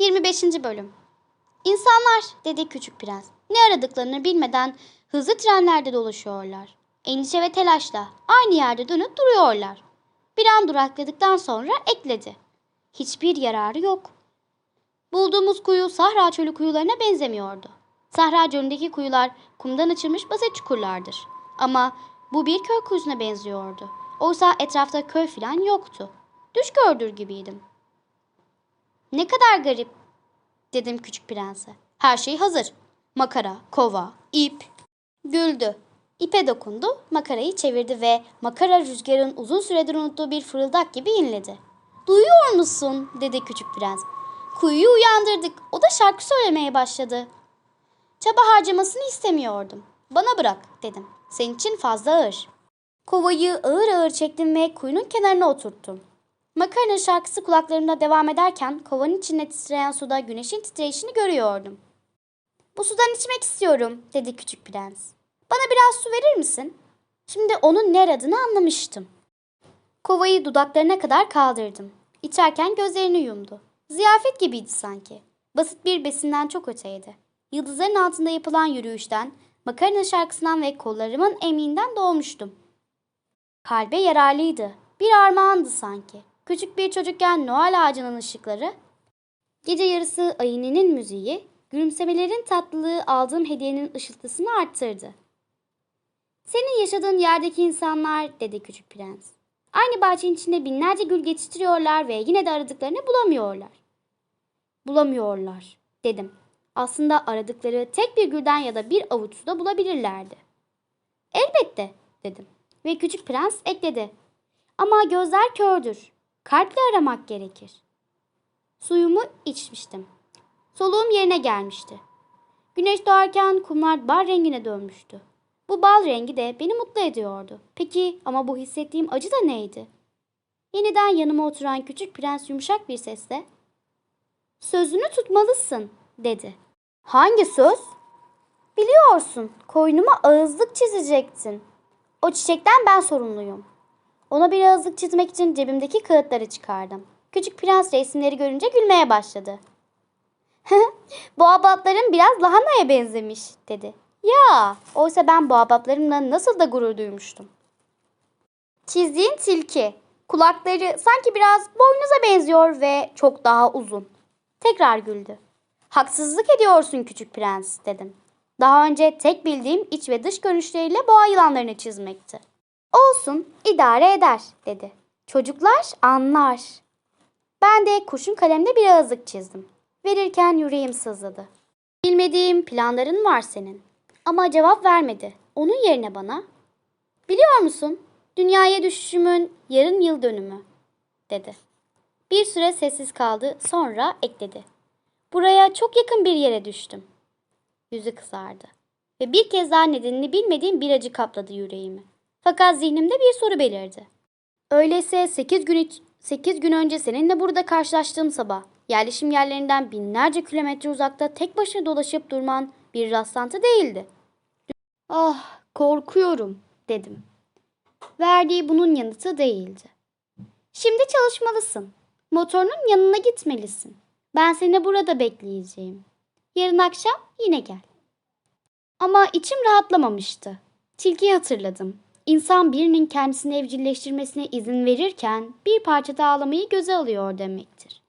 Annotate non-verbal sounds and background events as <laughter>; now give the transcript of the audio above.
25. Bölüm İnsanlar, dedi küçük prens. Ne aradıklarını bilmeden hızlı trenlerde dolaşıyorlar. Endişe ve telaşla aynı yerde dönüp duruyorlar. Bir an durakladıktan sonra ekledi. Hiçbir yararı yok. Bulduğumuz kuyu Sahra çölü kuyularına benzemiyordu. Sahra çölündeki kuyular kumdan açılmış basit çukurlardır. Ama bu bir köy kuyusuna benziyordu. Oysa etrafta köy filan yoktu. Düş gördür gibiydim. Ne kadar garip, dedim küçük prense. Her şey hazır. Makara, kova, ip. Güldü. İpe dokundu, makarayı çevirdi ve makara rüzgarın uzun süredir unuttuğu bir fırıldak gibi inledi. Duyuyor musun? dedi küçük prens. Kuyuyu uyandırdık. O da şarkı söylemeye başladı. Çaba harcamasını istemiyordum. Bana bırak dedim. Senin için fazla ağır. Kovayı ağır ağır çektim ve kuyunun kenarına oturttum. Makarna şarkısı kulaklarımda devam ederken kovanın içinde titreyen suda güneşin titreşini görüyordum. Bu sudan içmek istiyorum dedi küçük prens. Bana biraz su verir misin? Şimdi onun ne aradığını anlamıştım. Kovayı dudaklarına kadar kaldırdım. İçerken gözlerini yumdu. Ziyafet gibiydi sanki. Basit bir besinden çok öteydi. Yıldızların altında yapılan yürüyüşten, makarna şarkısından ve kollarımın emiğinden doğmuştum. Kalbe yararlıydı. Bir armağandı sanki. Küçük bir çocukken Noel ağacının ışıkları, gece yarısı ayininin müziği, gülümsemelerin tatlılığı aldığım hediyenin ışıltısını arttırdı. Senin yaşadığın yerdeki insanlar, dedi küçük prens. Aynı bahçenin içinde binlerce gül yetiştiriyorlar ve yine de aradıklarını bulamıyorlar. Bulamıyorlar, dedim. Aslında aradıkları tek bir gülden ya da bir avuç suda bulabilirlerdi. Elbette, dedim. Ve küçük prens ekledi. Ama gözler kördür. Kalple aramak gerekir. Suyumu içmiştim. Soluğum yerine gelmişti. Güneş doğarken kumlar bal rengine dönmüştü. Bu bal rengi de beni mutlu ediyordu. Peki ama bu hissettiğim acı da neydi? Yeniden yanıma oturan küçük prens yumuşak bir sesle "Sözünü tutmalısın." dedi. "Hangi söz?" "Biliyorsun, koynuma ağızlık çizecektin. O çiçekten ben sorumluyum." Ona bir ağızlık çizmek için cebimdeki kağıtları çıkardım. Küçük prens resimleri görünce gülmeye başladı. <laughs> bu abatların biraz lahanaya benzemiş dedi. Ya, oysa ben bu abatlarımla nasıl da gurur duymuştum. Çizdiğin tilki. Kulakları sanki biraz boynuza benziyor ve çok daha uzun. Tekrar güldü. Haksızlık ediyorsun küçük prens dedim. Daha önce tek bildiğim iç ve dış görünüşleriyle boğa yılanlarını çizmekti. Olsun, idare eder, dedi. Çocuklar anlar. Ben de kurşun kalemle bir ağızlık çizdim. Verirken yüreğim sızladı. Bilmediğim planların var senin. Ama cevap vermedi. Onun yerine bana, biliyor musun, dünyaya düşüşümün yarın yıl dönümü, dedi. Bir süre sessiz kaldı, sonra ekledi. Buraya çok yakın bir yere düştüm. Yüzü kızardı. Ve bir kez daha nedenini bilmediğim bir acı kapladı yüreğimi. Fakat zihnimde bir soru belirdi. Öyleyse 8 gün, iç- 8 gün önce seninle burada karşılaştığım sabah yerleşim yerlerinden binlerce kilometre uzakta tek başına dolaşıp durman bir rastlantı değildi. Ah korkuyorum dedim. Verdiği bunun yanıtı değildi. Şimdi çalışmalısın. Motorunun yanına gitmelisin. Ben seni burada bekleyeceğim. Yarın akşam yine gel. Ama içim rahatlamamıştı. Tilkiyi hatırladım. İnsan birinin kendisini evcilleştirmesine izin verirken bir parça ağlamayı göze alıyor demektir.